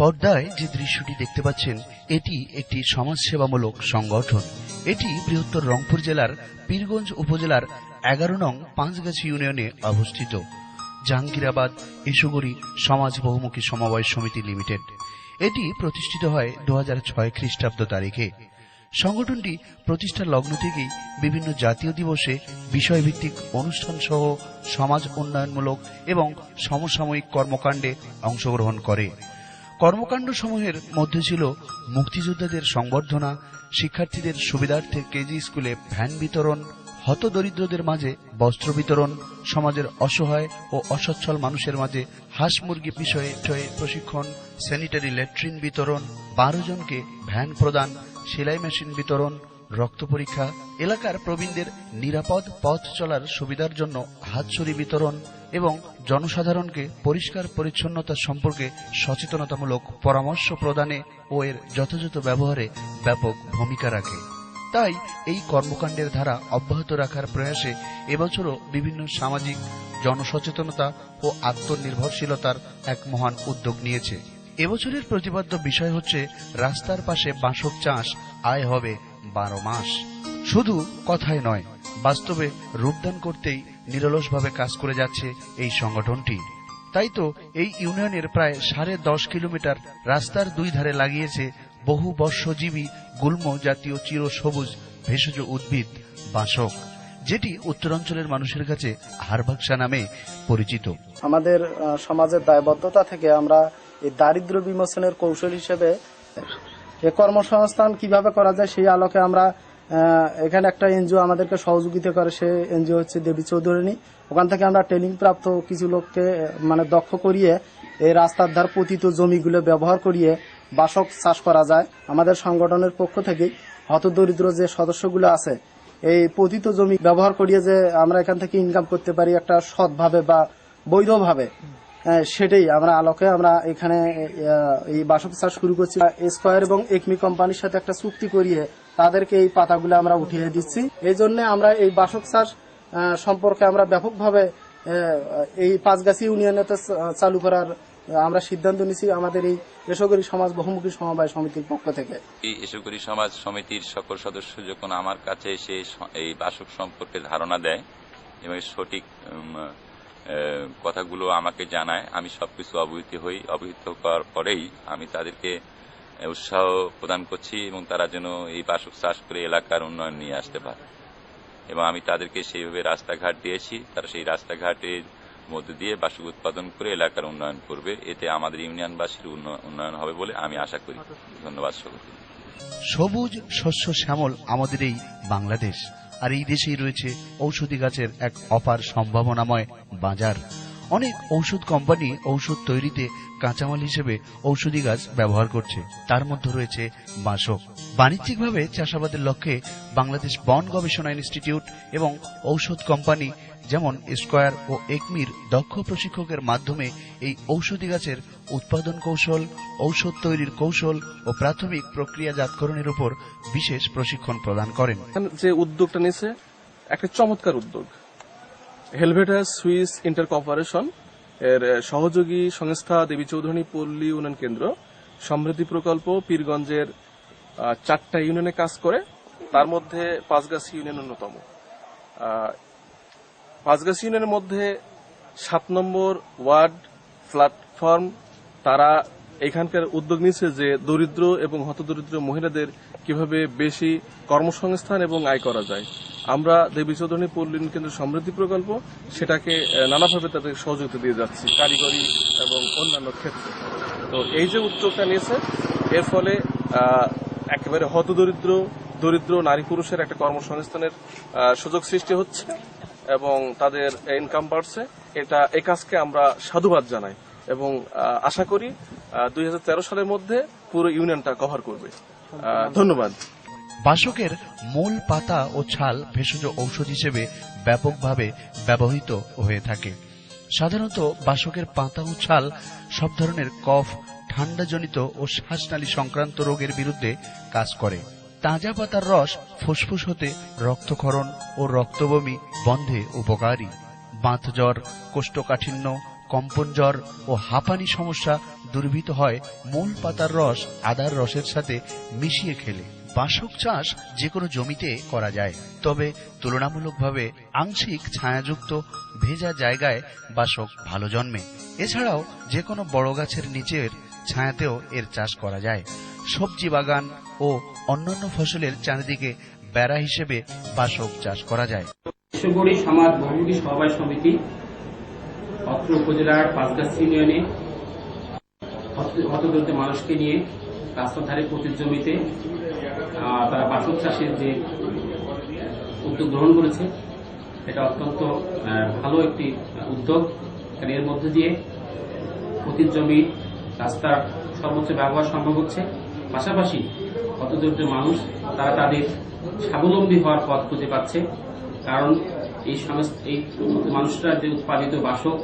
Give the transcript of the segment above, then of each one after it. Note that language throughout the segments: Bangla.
পর্দায় যে দৃশ্যটি দেখতে পাচ্ছেন, এটি একটি সমাজসেবামূলক সংগঠন। এটি বৃহত্তর রংপুর জেলার পীরগঞ্জ উপজেলার এগারো নং পাঁচগাছি ইউনিয়নে অবস্থিত। জাহাঙ্গীরাবাদ এসুগরি সমাজ বহুমুখী সমবায় সমিতি লিমিটেড। এটি প্রতিষ্ঠিত হয় দু ছয় খ্রিস্টাব্দ তারিখে। সংগঠনটি প্রতিষ্ঠার লগ্ন থেকেই বিভিন্ন জাতীয় দিবসে বিষয়ভিত্তিক অনুষ্ঠান সহ সমাজ উন্নয়নমূলক এবং সমসাময়িক কর্মকাণ্ডে অংশগ্রহণ করে। কর্মকাণ্ড সমূহের মধ্যে ছিল মুক্তিযোদ্ধাদের সংবর্ধনা, শিক্ষার্থীদের সুবিধার্থে কেজি স্কুলে ভ্যান বিতরণ, হতদরিদ্রদের মাঝে বস্ত্র বিতরণ, সমাজের অসহায় ও অসচ্ছল মানুষের মাঝে হাঁস মুরগি বিষয়ে বিষয়ে প্রশিক্ষণ স্যানিটারি ল্যাট্রিন বিতরণ, বারো জনকে ভ্যান প্রদান, সেলাই মেশিন বিতরণ, রক্ত পরীক্ষা, এলাকার প্রবীণদের নিরাপদ পথ চলার সুবিধার জন্য হাতছড়ি বিতরণ এবং জনসাধারণকে পরিষ্কার পরিচ্ছন্নতা সম্পর্কে সচেতনতামূলক পরামর্শ প্রদানে ও এর যথাযথ ব্যবহারে ব্যাপক ভূমিকা রাখে। তাই এই কর্মকাণ্ডের ধারা অব্যাহত রাখার প্রয়াসে এবছরও বিভিন্ন সামাজিক, জনসচেতনতা ও আত্মনির্ভরশীলতার এক মহান উদ্যোগ নিয়েছে। এবছরের প্রতিপাদ্য বিষয় হচ্ছে, রাস্তার পাশে বাঁশক চাষ আয় হবে বারো মাস। শুধু কথায় নয়, বাস্তবে রূপদান করতেই নিরলসভাবে কাজ করে যাচ্ছে এই সংগঠনটি। তাই তো এই ইউনিয়নের প্রায় সাড়ে দশ কিলোমিটার রাস্তার দুই ধারে লাগিয়েছে বহু বর্ষজীবী গুল্ম জাতীয় চিরসবুজ ভেষজ উদ্ভিদ বাঁশক যেটি উত্তরাঞ্চলের মানুষের কাছে হারবাক্সা নামে পরিচিত। আমাদের সমাজের দায়বদ্ধতা থেকে আমরা এই দারিদ্র বিমোচনের কৌশল হিসেবে কর্মসংস্থান কীভাবে করা যায় সেই আলোকে আমরা এখানে একটা এনজিও আমাদেরকে সহযোগিতা করে, সে এনজিও হচ্ছে দেবী চৌধুরানী। ওখান থেকে আমরা ট্রেনিং প্রাপ্ত কিছু লোককে মানে দক্ষ করিয়ে এই রাস্তার ধার পতিত জমিগুলো ব্যবহার করিয়ে বাসক চাষ করা যায়। আমাদের সংগঠনের পক্ষ থেকে হতদরিদ্র যে সদস্যগুলো আছে, এই পতিত জমি ব্যবহার করিয়ে যে আমরা এখান থেকে ইনকাম করতে পারি একটা সৎভাবে বা বৈধভাবে সেটাই আমরা আলোকে আমরা এখানে এই বাসক চাষ শুরু করছি। স্কোয়ার এবং একমি কোম্পানির সাথে একটা চুক্তি করিয়ে তাদেরকে এই পাতাগুলো আমরা উঠিয়ে দিচ্ছি। এই জন্য আমরা এই বাসক চাষ সম্পর্কে আমরা ব্যাপকভাবে এই পাঁচগাছি ইউনিয়নেতে চা- চালু করার আমরা সিদ্ধান্ত নিছি আমাদের এই বেসরকারি সমাজ বহুমুখী সমবায় সমিতির পক্ষ থেকে। এই এসবকরি সমাজ সমিতির সকল সদস্য যখন আমার কাছে এসে এই বাসক সম্পর্কে ধারণা দেয় এবং সঠিক কথাগুলো আমাকে জানায়, আমি সবকিছু অবহিত হই। অবহিত করার পরেই আমি তাদেরকে উৎসাহ প্রদান করছি এবং তারা যেন এই বাসক চাষ করে এলাকার উন্নয়ন নিয়ে আসতে পারে। এবং আমি তাদেরকে সেইভাবে রাস্তাঘাট দিয়েছি। তারা সেই রাস্তাঘাটের মধ্যে দিয়ে বাসক উৎপাদন করে এলাকার উন্নয়ন করবে। এতে আমাদের ইউনিয়নবাসীর উন্ন- উন্নয়ন হবে বলে আমি আশা করি। ধন্যবাদ সকলকে। সবুজ, শস্য, শ্যামল আমাদের এই বাংলাদেশ। আর এই দেশেই রয়েছে ঔষধি গাছের এক অপার সম্ভাবনাময় বাজার। অনেক ঔষধ কোম্পানি ঔষধ তৈরিতে কাঁচামাল হিসেবে ঔষধি গাছ ব্যবহার করছে। তার মধ্যে রয়েছে বাঁশক। বাণিজ্যিকভাবে চাষাবাদের লক্ষ্যে বাংলাদেশ বন গবেষণা ইনস্টিটিউট এবং ঔষধ কোম্পানি যেমন স্কয়ার ও একমির দক্ষ প্রশিক্ষকের মাধ্যমে এই ঔষধি গাছের উৎপাদন কৌশল, ঔষধ তৈরির কৌশল ও প্রাথমিক প্রক্রিয়াজাতকরণের উপর বিশেষ প্রশিক্ষণ প্রদান করেন। যে উদ্যোগটা নিয়েছে, একটা চমৎকার উদ্যোগ। হেলভেটাস সুইস ইন্টার কর্পোরেশন এর সহযোগী সংস্থা দেবী চৌধুরী পল্লী উন্নয়ন কেন্দ্র। সমৃদ্ধি প্রকল্প পীরগঞ্জের চারটা ইউনিয়নে কাজ করে। তার মধ্যে পাঁচগাছি ইউনিয়ন অন্যতম। পাঁচগাছি ইউনিয়নের মধ্যে সাত নম্বর ওয়ার্ড প্ল্যাটফর্ম, তারা এখানকার উদ্যোগ নিয়েছে যে দরিদ্র এবং হতদরিদ্র মহিলাদের কীভাবে বেশি কর্মসংস্থান এবং আয় করা যায়। আমরা দেবী চৌধুরী পল্লী কেন্দ্র সমৃদ্ধি প্রকল্প, সেটাকে নানাভাবে তাদের সহযোগিতা দিয়ে যাচ্ছি, কারিগরি এবং অন্যান্য ক্ষেত্রে। তো এই যে উদ্যোগটা নিয়েছে, এর ফলে একেবারে হতদরিদ্র, দরিদ্র নারী পুরুষের একটা কর্মসংস্থানের সুযোগ সৃষ্টি হচ্ছে এবং তাদের ইনকাম বাড়ছে। এটা এ কাজকে আমরা সাধুবাদ জানাই এবং আশা করি দুই হাজার তেরো সালের মধ্যে পুরো ইউনিয়নটা কভার করবে। ধন্যবাদ। বাসকের মূল পাতা ও ছাল ভেষজ ঔষধ হিসেবে ব্যাপকভাবে ব্যবহৃত হয়ে থাকে। সাধারণত বাসকের পাতা ও ছাল সব ধরনের কফ, ঠান্ডাজনিত ও শ্বাসনালী সংক্রান্ত রোগের বিরুদ্ধে কাজ করে। তাজা পাতার রস ফুসফুস হতে রক্তক্ষরণ ও রক্তবমি বন্ধে উপকারী। বাত জ্বর কোষ্ঠকাঠিন্য কম্পন জ্বর ও হাঁপানি সমস্যা দূরীভূত হয় মূল পাতার রস আদার রসের সাথে মিশিয়ে খেলে। বাসক চাষ যে কোনো জমিতে করা যায়। তবে তুলনামূলকভাবে আংশিক ছায়াযুক্ত ভেজা জায়গায় বাসক ভালো জন্মে। এছাড়াও যে কোনো বড় গাছের নিচের ছায়াতেও এর চাষ করা যায়। সবজি বাগান ও অন্যান্য ফসলের চারিদিকে বেড়া হিসেবে বাসক চাষ করা যায়। উপজেলার পাঁচগাছ ইউনিয়নে হতদরিদ্র মানুষকে নিয়ে রাস্তার ধারে প্রতি জমিতে তারা বাসক চাষের যে উদ্যোগ গ্রহণ করেছে, এটা অত্যন্ত ভালো একটি উদ্যোগ। কারণ এর মধ্যে দিয়ে প্রতি জমি রাস্তার সর্বোচ্চ ব্যবহার সম্ভব হচ্ছে। পাশাপাশি হতদরিদ্র মানুষ, তারা তাদের স্বাবলম্বী হওয়ার পথ খুঁজে পাচ্ছে। কারণ এই এই মানুষরা যে উৎপাদিত বাসক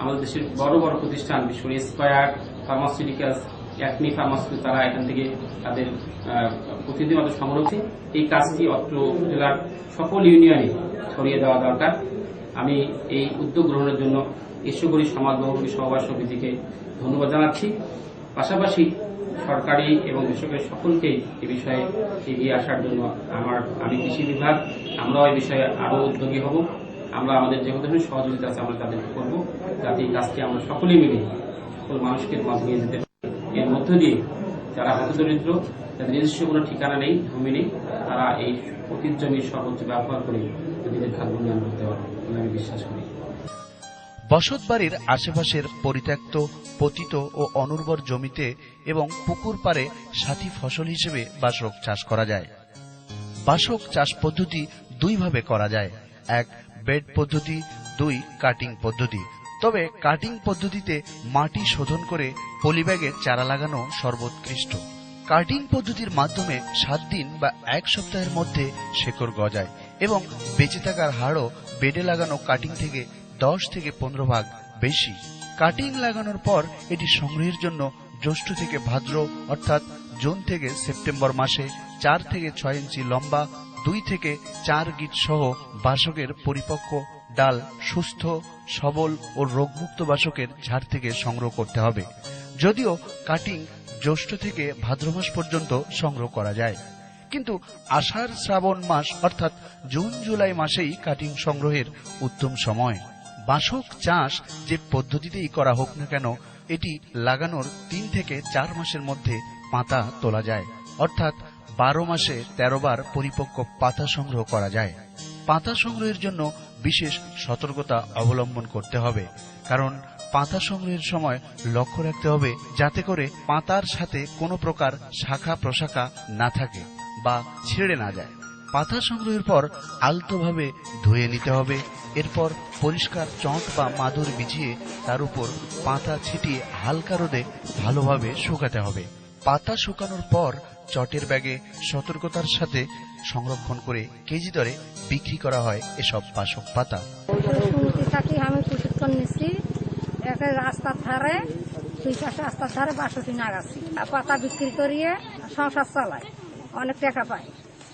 আমাদের দেশের বড় বড় প্রতিষ্ঠান বিশ্ব স্কয়ার ফার্মাসিউটিক্যালস অ্যাকনি ফার্মাসিউটিক্যাল তারা এখান থেকে তাদের প্রতিনিধি মতো সংগ্রহ। এই কাজটি অত্র জেলার সকল ইউনিয়নে ছড়িয়ে দেওয়া দরকার। আমি এই উদ্যোগ গ্রহণের জন্য ঈশ্বরী সমাজ বহুমুখী সমবায় সমিতিকে ধন্যবাদ জানাচ্ছি। পাশাপাশি সরকারি এবং বেসরকারি সকলকেই এ বিষয়ে এগিয়ে আসার জন্য আমার, আমি কৃষি বিভাগ, আমরাও এই বিষয়ে আরও উদ্যোগী হব। আমরা আমাদের যে ধরনের সহযোগিতা আছে আমরা তাদেরকে করব। যাতে এই কাজটি আমরা সকলেই মিলে সকল মানুষকে মাঝে নিয়ে যেতে এর মধ্য দিয়ে যারা হতদরিদ্র, যাদের নিজস্ব কোনো ঠিকানা নেই, ভূমি নেই, তারা এই অতীত জমির সর্বোচ্চ ব্যবহার করে নিজেদের ভাগ্য উন্নয়ন করতে পারবে আমি বিশ্বাস করি। বসতবাড়ির আশেপাশের পরিত্যক্ত, পতিত ও অনুর্বর জমিতে এবং পুকুর পাড়ে সাথী ফসল হিসেবে বাসক চাষ করা যায়। বাসক চাষ পদ্ধতি দুইভাবে করা যায়। এক, বেড পদ্ধতি, দুই কাটিং পদ্ধতি। তবে কাটিং পদ্ধতিতে মাটি শোধন করে পলিব্যাগে চারা লাগানো সর্বোৎকৃষ্ট। কাটিং পদ্ধতির মাধ্যমে সাত দিন বা এক সপ্তাহের মধ্যে শেকড় গজায় এবং বেঁচে থাকার হারও বেডে লাগানো কাটিং থেকে দশ থেকে পনেরো ভাগ বেশি। কাটিং লাগানোর পর এটি সংগ্রহের জন্য জ্যৈষ্ঠ থেকে ভাদ্র অর্থাৎ জুন থেকে সেপ্টেম্বর মাসে চার থেকে ছয় ইঞ্চি লম্বা, দুই থেকে চার গিট সহ বাসকের পরিপক্ক ডাল সুস্থ, সবল ও রোগমুক্ত বাসকের ঝাড় থেকে সংগ্রহ করতে হবে। যদিও কাটিং জ্যৈষ্ঠ থেকে ভাদ্র মাস পর্যন্ত সংগ্রহ করা যায়। কিন্তু আষাঢ় শ্রাবণ মাস অর্থাৎ জুন, জুলাই মাসেই কাটিং সংগ্রহের উত্তম সময়। বাসক চাষ যে পদ্ধতিতেই করা হোক না কেন, এটি লাগানোর তিন থেকে চার মাসের মধ্যে পাতা তোলা যায়। অর্থাৎ বারো মাসে তেরো বার পরিপক্ক পাতা সংগ্রহ করা যায়। পাতা সংগ্রহের জন্য বিশেষ সতর্কতা অবলম্বন করতে হবে। কারণ পাতা সংগ্রহের সময় লক্ষ্য রাখতে হবে যাতে করে পাতার সাথে কোনো প্রকার শাখা প্রশাখা না থাকে বা ছিঁড়ে না যায়। পাতা সংগ্রহের পর আলতোভাবে ধুয়ে নিতে হবে। এরপর পরিষ্কার চট বা মাদুর বিছিয়ে তার উপর পাতা ছিটিয়ে হালকা রোদে ভালোভাবে শুকাতে হবে। পাতা শুকানোর পর চটের ব্যাগে সতর্কতার সাথে সংরক্ষণ করে কেজি দরে বিক্রি করা হয় এসব বাসক পাতা। শুনতে থাকি আমি প্রশিক্ষণ নিচ্ছি একটা রাস্তার ধারে দুই পাশে রাস্তার ধারে বাসতি নাগাছি পাতা বিক্রি করিয়ে সংসার চালাই অনেক টাকা পাই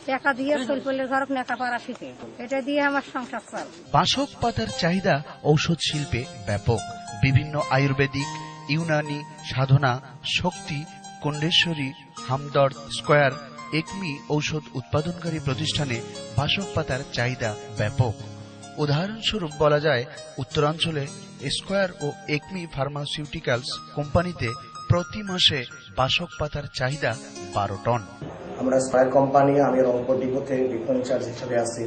টাকা দিয়ে শৈলপল্লের ঘর লেখাপড়া শিখে এটা দিয়ে আমার সংসার চাল বাসক পাতার চাহিদা ঔষধ শিল্পে ব্যাপক। বিভিন্ন আয়ুর্বেদিক ইউনানি সাধনা শক্তি কুণ্ডেশ্বরী হামদর্দ স্কয়ার, একমি ঔষধ উৎপাদনকারী প্রতিষ্ঠানে বাসক পাতার চাহিদা ব্যাপক। উদাহরণস্বরূপ বলা যায়, উত্তরাঞ্চলে স্কোয়ার ও একমি ফার্মাসিউটিক্যালস কোম্পানিতে প্রতি মাসে বাসক পাতার চাহিদা বারো টন। আমরা স্কয়ার কোম্পানি, আমি রংপুর ডিপোতে ডিপো ইনচার্জ হিসেবে আছি।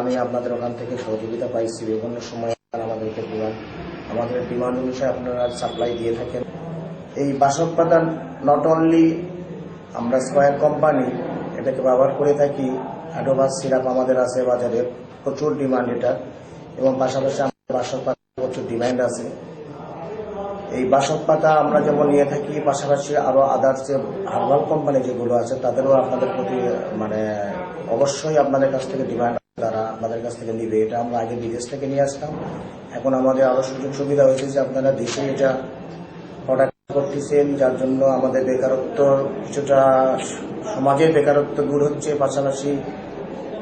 আমি আপনাদের ওখান থেকে সহযোগিতা পাইছি। বিভিন্ন সময় আমাদেরকে আমাদের ডিমান্ড অনুসারে আপনারা সাপ্লাই দিয়ে থাকেন। এই বাসক পাতা নট অনলি আমরা স্কয়ার কোম্পানি এটাকে ব্যবহার করে থাকি, অ্যাডোভাস সিরাপ আমাদের আছে বাজারে, প্রচুর ডিমান্ড এটা, এবং পাশাপাশি আমাদের বাসক পাতা প্রচুর ডিমান্ড আছে। এই বাসক পাতা আমরা যেমন নিয়ে থাকি, পাশাপাশি আরও আদার্স যে হার্বাল কোম্পানি যেগুলো আছে, তাদেরও আপনাদের প্রতি মানে অবশ্যই আপনাদের কাছ থেকে ডিমান্ড তারা আপনাদের কাছ থেকে নিবে। এটা আমরা আগে বিদেশ থেকে নিয়ে আসতাম। এখন আমাদের আরও সুযোগ সুবিধা হয়েছে যে আপনারা দেশে এটা করতেছেন, যার জন্য আমাদের বেকারত্ব কিছুটা সমাজের বেকারত্ব দূর হচ্ছে। পাশাপাশি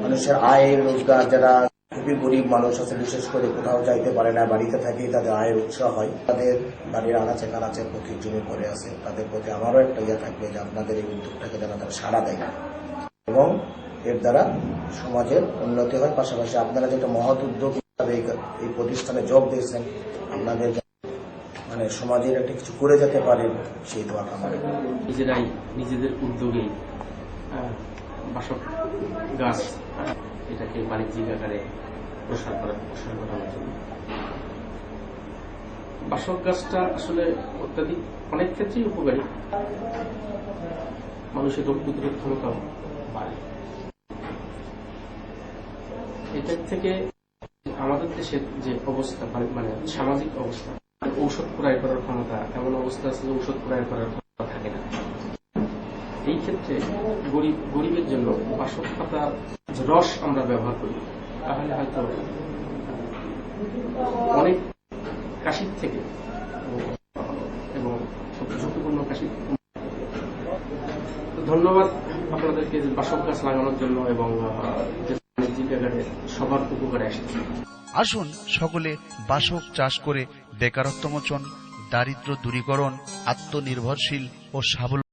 মানুষের আয়, রোজগার, যারা খুবই গরিব মানুষ আছে, বিশেষ করে কোথাও যাইতে পারে না, বাড়িতে থাকেই তাদের আয়ের উৎস হয়। তাদের বাড়ির আনাচে কানাচে প্রতি জমি পড়ে আছে তাদের প্রতি আমারও একটা ইয়ে থাকবে যে আপনাদের এই উদ্যোগটাকে যেন তারা সাড়া দেয়। এবং এর দ্বারা সমাজের উন্নতি হয়। পাশাপাশি আপনারা যেটা মহৎ উদ্যোগ এই প্রতিষ্ঠানে যোগ দিয়েছেন, আপনাদের মানে সমাজের একটা কিছু করে যেতে পারেন সেই দোয়া কামনা করি। নিজেরাই নিজেদের উদ্যোগে বাসক গাছ, এটাকে বাণিজ্যিক আকারে প্রসার করা, প্রসার করানোর জন্য। বাসক গাছটা আসলে অত্যাধিক, অনেক ক্ষেত্রেই উপকারী। মানুষের রোগ প্রতিরোধ ক্ষমতাও বাড়ে। এটার থেকে আমাদের দেশের যে অবস্থা, মানে- মানে সামাজিক অবস্থা ঔষধ ক্রয় করার ক্ষমতা, এমন অবস্থা আছে যে ঔষধ ক্রয় করার ক্ষমতা থাকে না। এই ক্ষেত্রে গরিব, গরিবের জন্য বাসক পাতার রস আমরা ব্যবহার করি, তাহলে হয়তো অনেক কাশির থেকে এবং সবচেয়ে ঝুঁকিপূর্ণ কাশি ধন্যবাদ আপনাদেরকে বাসক গাছ লাগানোর জন্য এবং সবার উপকারে আসুন সকলে বাসক চাষ করে বেকারত্ব মোচন দারিদ্র দূরীকরণ আত্মনির্ভরশীল ও স্বাবলম্বী